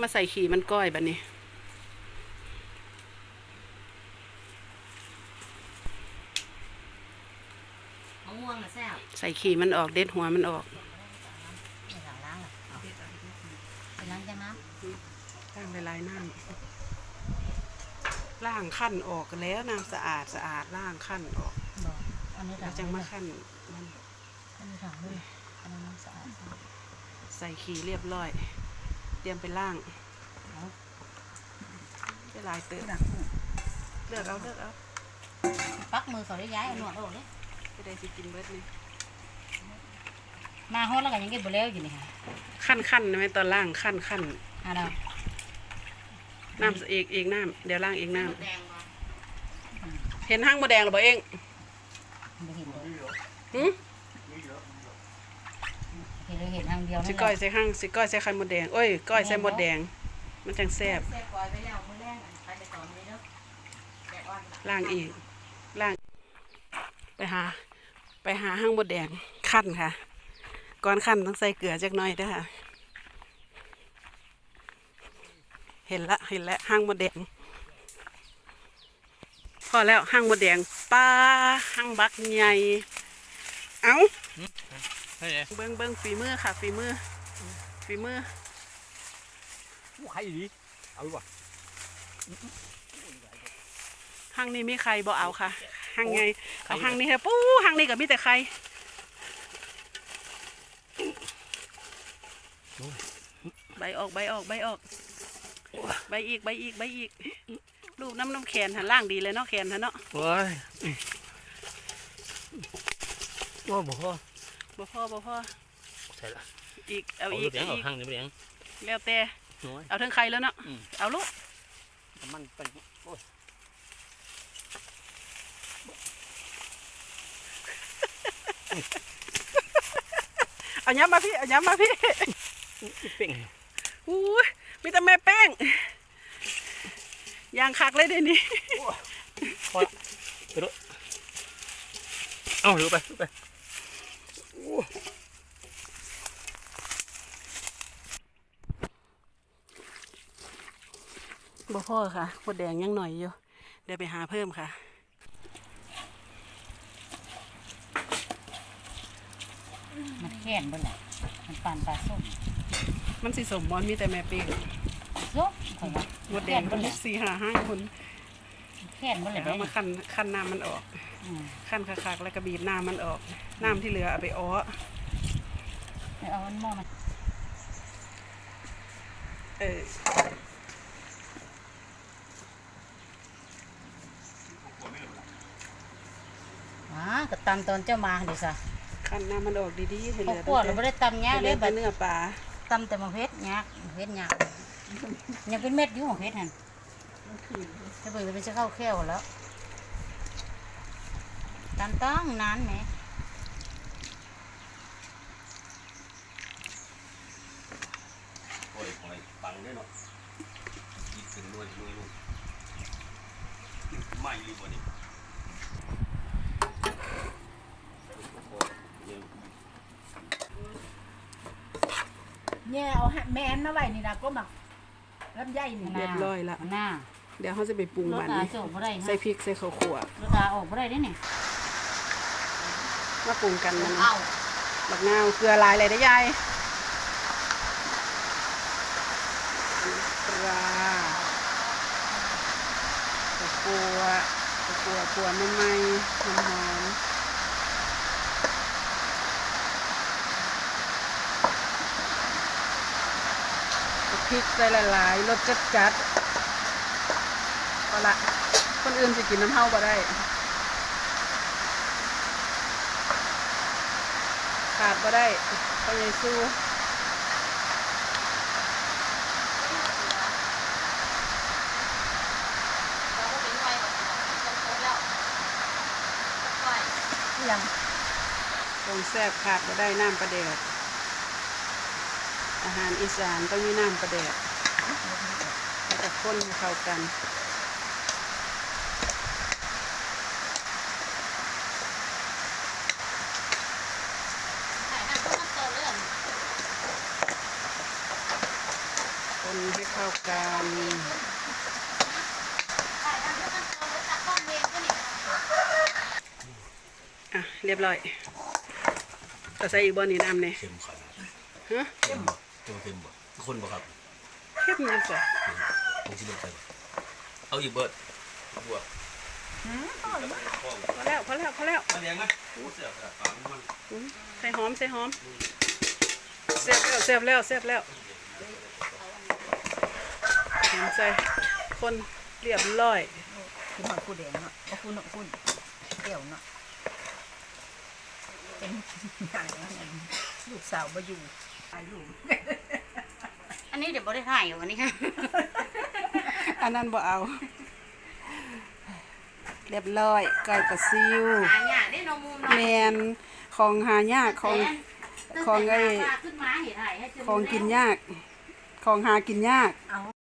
มาใส่ขี่มันก้อยบัดนี้มะม่วงน่ะแซ่บใส่ขี่มันออกเด็ดหัวมันออกไม่หลังล้างหรอกเอาไปล้างจากน้ล้างหลายๆน้ำล่างขั้นออกแล้วน้ำสะอาดสะอาดล่างขั้นออกำบอกอันนี้แล้วถังจังมาขั้นมันอันนี้ถังด้วยอันนี้น้ำสะอาดใส่ขี่เรียบร้อยเตรียมไปล่างเอาได้หลายเตอะหนักเลือกเอาเลือกเอาปักมือเขาได้ย้ายเอาหนวดออกเลยไม่ได้สิกินเบิดนี่มาฮอดแล้วก็ยังเก็บบ่แล้วอยู่นี่ค่ะขั้นขั้นไหมตอนล่างขั้นขั้นอ่าเราน้ำอีกอีกน้ำเดี๋ยวล่างอีกน้แดงมาำเห็นห้างมดแดงหรือเปล่าเองไม่เห็นเลยหืม เห็นเลยเห็นทางเดียวสิก้อยใส่ห้างสิก้อยใส่ไข่มดแดงโอ้ยก้อยใส่มดแดง มันจังแซ่บแซ่บก้อยไปแล้วมื้อแรกไปไปต่อมื้อเด้อแดดอ่อนล่างอีกล่าง ไปหา ไปหาห้างมดแดงขั้นค่ะ ก่อนขั้นต้องใส่เกลือจักหน่อยเด้อค่ะ เห็นละเห็นแล้วห้างมดแดง พอแล้วห้างมดแดงป้าห้างบักใหญ่เอา เฮ้ยเบิ้งเบิ้งฝีมือค่ะฝีมือฝีมือใครดีเอาดีกว่าห้างนี้มีใครบ่เอาค่ะห้างไงเอาห้างนี้ค่ะปู้ห้างนี้ก็มีแต่ใครใบออกใบออกใบออก ใบอีกใบอีกใบอีก ลูกน้ำน้ำแขนหันล่างดีเลยเนาะแขนหันเนาะโอ้ยโอ้บ่พอ บ่พอบ่พอใช่ละอีกเอาเอาอีลูกกเลี้ยงเอาเอาอีกห้างนี่ไปเลี้ยงแล้วแต่น้อยเอาทั้งใครแล้วเนาะอืมเอาลูกมันเป็นโอ้ยเอาย้ำมาพี่เอาย้ำมาพี่เป่งอู้ยมีแต่แม่แป้งยางคักเลยเดี๋ยวนี้พอละไปดูเอาดูไปดูไป บ่พ่อค่ะมดแดงยังหน่อยอยู่ เดี๋ยวไปหาเพิ่มค่ะมันแค้นบ่ล่ะมันปานปลาส้มมันสิสมบอลมีแต่แม่เป้งส้มข่อยว่าหมดแดงคนสี่หาห้าคนแค้นบ่แต่ล่ะเอามาคั้นคั้นน้ำมันออก อืมคั้นคักๆแล้วก็บีบน้ำมันออก น้ำที่เหลือเอาไปอ้อเอามันหม้อมาเอออ่าก็ตำตอนเจ้ามาเดี๋ยวซะคั้นน้ำมันออกดีๆให้เหเขาลือคั่วเราบ่ได้ตำยากเหเลลือยแต่บัดเนื้อปลาตำแต่มะเพ็ดยากมะเพ็ดยากยังเป็นเม็ดอยู่มะเพ็ดหั่นถ้าเบิ่งมันจะเข้าแค้วแล้ว ตำต้องนานแหมโอ้ยหอยปังด้วยเนาะกินเป็นนวลนวลไม่อยู่บ่นี่เนี่ยเอาให้แม่นมาไว้นี่นะก็หมักลำไยนี่เรียบร้อยละหน้าเดี๋ยวเขาจะไปปรุงรถมันอานี่โจกบ่ได้นะใส่พริกใส่ข้าวคั่วรถอาออกบ่ได้เด้นี่ มาปรุงกันมันเอาบักนาวเกลือลายเลยได้ยายปลาตะกัวตะกัวกัวไม่ไหม้น้ำหอมพริกใส่หลายๆรสจัดจัดๆก็ละคนอื่นจะกินน้ำเฮาบ่ได้ ขาดบ่ได้ไปยายสู้เราก็เป็นไฟแบบนี้โคตรแล้วไฟอย่างตรงแซ่บขาดบ่ได้น้ำปลาแดดอาหารอีสานต้องมีน้ำปลาแดดแล้วจะข้นให้เข้ากัน ใส่น้ำต้มน้ำ เติมเลยคนให้ากันอะเรียบร้อยก็ใส่อีกบ่นี่น้ำเนี่ยเค็มขนาดฮะเค็มบ่ตัวเค็มบ่คนบ่ครับเข้มยังสิผมสิเบิดใส่บ่เอาอีกเบิดบวกพอแล้วพอแล้วพอแล้วมาเลี้ยงนะโอ้เสียบแบบปังมันอืมใส่หอมใส่หอมเสียบแล้วเสียบแล้วเสียบแล้วหอม ใส่คนเรียบร้อยคุณหอดคุณแดงเนาะบ่คุณเนาะคุณเกี่ยวเนาะเป็นหยังลูกสาวมาอยู่อายุอันนี้เดี๋ยวบ่ได้ถ่ายอยู่อันนี้ค่ะอันนั้นบ่เอา เรียบร้อยไก่ปลาซิวหาหยาได้นมมุมแมนของหายากของของไอ้ขึ้นมาเห็นถ่ายให้จนของกินยาก ของหากินยากเอา